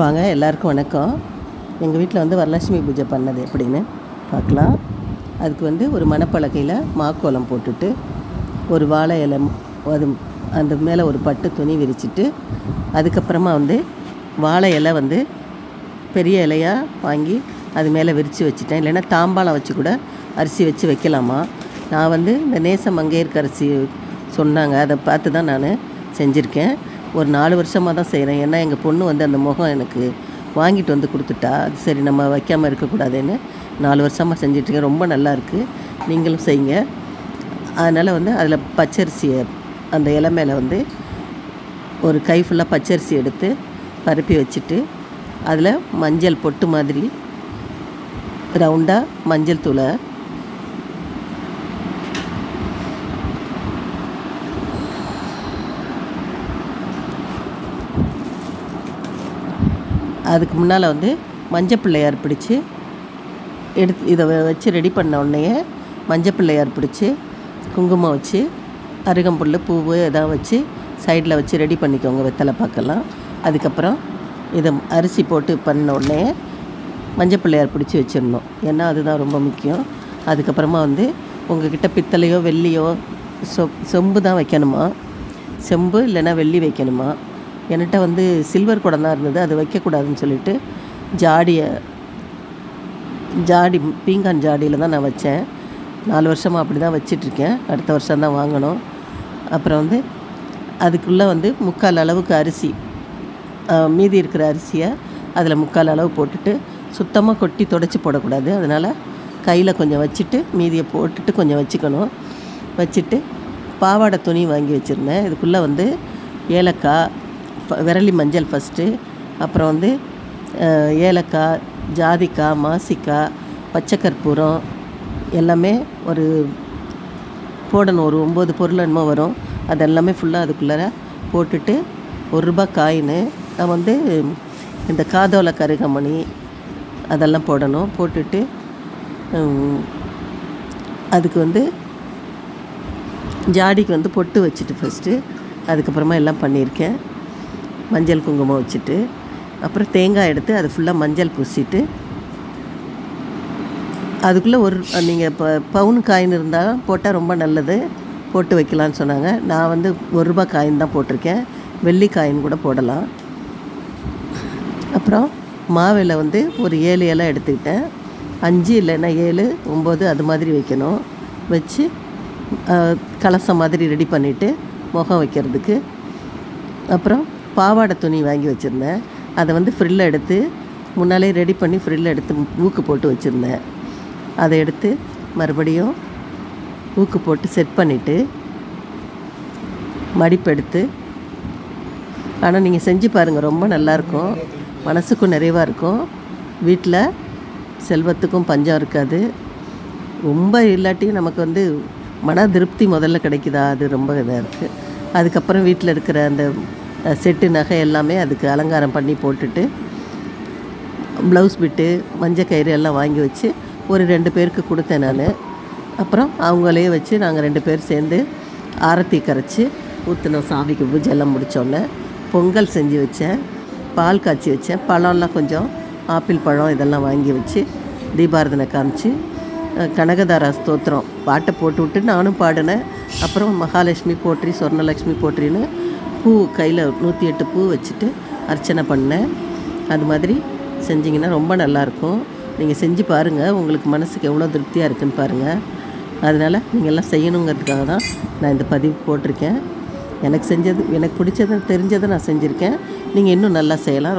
வாங்க எல்லாருக்கும் வணக்கம். எங்கள் வீட்டில் வந்து வரலட்சுமி பூஜை பண்ணது எப்படின்னு பார்க்கலாம். அதுக்கு வந்து ஒரு மணப்பலகையில் மாக்கோலம் போட்டுட்டு ஒரு வாழை இலை அது அந்த மேலே ஒரு பட்டு துணி விரிச்சிட்டு அதுக்கப்புறமா வந்து வாழை இலை வந்து பெரிய இலையாக வாங்கி அது மேலே விரித்து வச்சுட்டேன். இல்லைன்னா தாம்பாளம் வச்சு கூட அரிசி வச்சு வைக்கலாமா? நான் வந்து இந்த நேச மங்கையர்க்கரிசி சொன்னாங்க. அதை பார்த்து தான் நான் செஞ்சுருக்கேன். ஒரு நாலு வருஷமாக தான் செய்கிறேன் ஏன்னா எங்கள் பொண்ணு வந்து அந்த முகம் எனக்கு வாங்கிட்டு வந்து கொடுத்துட்டா. அது சரி நம்ம வைக்காமல் இருக்கக்கூடாதுன்னு நாலு வருஷமாக செஞ்சிட்ருக்கேன் ரொம்ப நல்லா இருக்குது நீங்களும் செய்யுங்க. அதனால் வந்து அதில் பச்சரிசியை அந்த இலை மேலே வந்து ஒரு கை ஃபுல்லாக பச்சரிசி எடுத்து பரப்பி வச்சுட்டு அதில் மஞ்சள் பொட்டு மாதிரி ரவுண்டாக மஞ்சள் தூளை அதுக்கு முன்னால் வந்து மஞ்சள் பிள்ளையார் பிடிச்சி எடுத்து இதை வச்சு ரெடி பண்ண உடனே மஞ்சள் பிள்ளையார் பிடிச்சி குங்குமம் வச்சு அருகம்புல் பூவு எதாவது வச்சு சைடில் வச்சு ரெடி பண்ணிக்கோங்க வெத்தலை பார்க்கலாம் அதுக்கப்புறம் இதை அரிசி போட்டு பண்ண உடனே மஞ்சள் பிள்ளையார் பிடிச்சி வச்சிடணும். ஏன்னா அதுதான் ரொம்ப முக்கியம். அதுக்கப்புறமா வந்து உங்ககிட்ட பித்தளையோ வெள்ளியோ சொ சொம்பு தான் வைக்கணுமா? செம்பு இல்லைன்னா வெள்ளி வைக்கணுமா? என்கிட்ட வந்து சில்வர் குடம் தான் இருந்தது. அது வைக்கக்கூடாதுன்னு சொல்லிட்டு ஜாடியை ஜாடி பீங்கான் ஜாடியில் தான் நான் வச்சேன். நாலு வருஷமாக அப்படி தான் வச்சிட்ருக்கேன். அடுத்த வருஷம் தான் வாங்கணும். அப்புறம் வந்து அதுக்குள்ளே வந்து முக்கால் அளவுக்கு அரிசி மீதி இருக்கிற அரிசியை அதில் முக்கால் அளவு போட்டுட்டு சுத்தமாக கொட்டி தொடச்சி போடக்கூடாது. அதனால் கையில் கொஞ்சம் வச்சுட்டு மீதியை போட்டுட்டு கொஞ்சம் வச்சுக்கணும். வச்சுட்டு பாவாடை துணி வாங்கி வச்சுருந்தேன். இதுக்குள்ளே வந்து ஏலக்காய் விரலி மஞ்சள் ஃபஸ்ட்டு அப்புறம் வந்து ஏலக்காய் ஜாதிக்காய் மாசிக்காய் பச்சை கற்பூரம் எல்லாமே ஒரு போடணும். ஒரு ஒம்பது பொருள் என்னமோ வரும். அதெல்லாமே ஃபுல்லாக அதுக்குள்ளார போட்டுட்டு ஒரு ரூபா காயின் நான் வந்து இந்த காதோல கருகமணி அதெல்லாம் போடணும். போட்டுட்டு அதுக்கு வந்து ஜாடிக்கு வந்து பொட்டு வச்சுட்டு ஃபஸ்ட்டு அதுக்கப்புறமா எல்லாம் பண்ணியிருக்கேன். மஞ்சள் குங்குமம் வச்சுட்டு அப்புறம் தேங்காய் எடுத்து அது ஃபுல்லாக மஞ்சள் பூசிட்டு அதுக்குள்ளே ஒரு நீங்கள் இப்போ பவுன் காயின் இருந்தால் போட்டால் ரொம்ப நல்லது போட்டு வைக்கலான்னு சொன்னாங்க. நான் வந்து ஒரு ரூபா காயின் தான் போட்டிருக்கேன். வெள்ளி காயின் கூட போடலாம். அப்புறம் மாவில் வந்து ஒரு ஏழு இலை எடுத்துக்கிட்டேன். அஞ்சு இல்லைன்னா ஏழு ஒம்பது அது மாதிரி வைக்கணும். வச்சு கலசம் மாதிரி ரெடி பண்ணிவிட்டு முகம் வைக்கிறதுக்கு. அப்புறம் பாவாடை துணி வாங்கி வச்சுருந்தேன். அதை வந்து ஃப்ரில்ல எடுத்து முன்னாலே ரெடி பண்ணி ஃப்ரில்ல எடுத்து ஊக்கு போட்டு வச்சுருந்தேன். அதை எடுத்து மறுபடியும் ஊக்கு போட்டு செட் பண்ணிவிட்டு மடிப்பெடுத்து ஆனால் நீங்கள் செஞ்சு பாருங்கள் ரொம்ப நல்லாயிருக்கும் மனசுக்கும் நிறைவாக இருக்கும். வீட்டில் செல்வத்துக்கும் பஞ்சம் இருக்காது. ரொம்ப இல்லாட்டியும் நமக்கு வந்து மன திருப்தி முதல்ல கிடைக்குதா? அது ரொம்ப இதாக இருக்குது அதுக்கப்புறம் வீட்டில் இருக்கிற அந்த செட்டு நகை எல்லாமே அதுக்கு அலங்காரம் பண்ணி போட்டுட்டு ப்ளவுஸ் பிட்டு மஞ்சள் கயிறு எல்லாம் வாங்கி வச்சு ஒரு ரெண்டு பேருக்கு கொடுத்தேன் நான். அப்புறம் அவங்களே வச்சு நாங்கள் ரெண்டு பேர் சேர்ந்து ஆரத்தி கரைச்சி ஊற்றினோம் சாமிக்கு பூஜை எல்லாம் முடித்தோன்னே பொங்கல் செஞ்சு வச்சேன் பால் காய்ச்சி வச்சேன் பழம்லாம் கொஞ்சம் ஆப்பிள் பழம் இதெல்லாம் வாங்கி வச்சு தீபாரதனை காமிச்சு கனகதாரா ஸ்தோத்திரம் பாட்டை போட்டு விட்டு நானும் பாடினேன். அப்புறம் மகாலட்சுமி போற்றி சொர்ணலக்ஷ்மி போற்றின்னு பூ கையில் நூற்றி எட்டு பூ வச்சுட்டு அர்ச்சனை பண்ணேன் அது மாதிரி செஞ்சிங்கன்னா ரொம்ப நல்லாயிருக்கும். நீங்கள் செஞ்சு பாருங்கள் உங்களுக்கு மனசுக்கு எவ்வளோ திருப்தியாக இருக்குன்னு பாருங்கள் அதனால் நீங்கள்லாம் செய்யணுங்கிறதுக்காக தான் நான் இந்த பதிவு போட்டிருக்கேன். எனக்கு செஞ்சது எனக்கு பிடிச்சதை தெரிஞ்சதை நான் செஞ்சுருக்கேன். நீங்கள் இன்னும் நல்லா செய்யலாம்.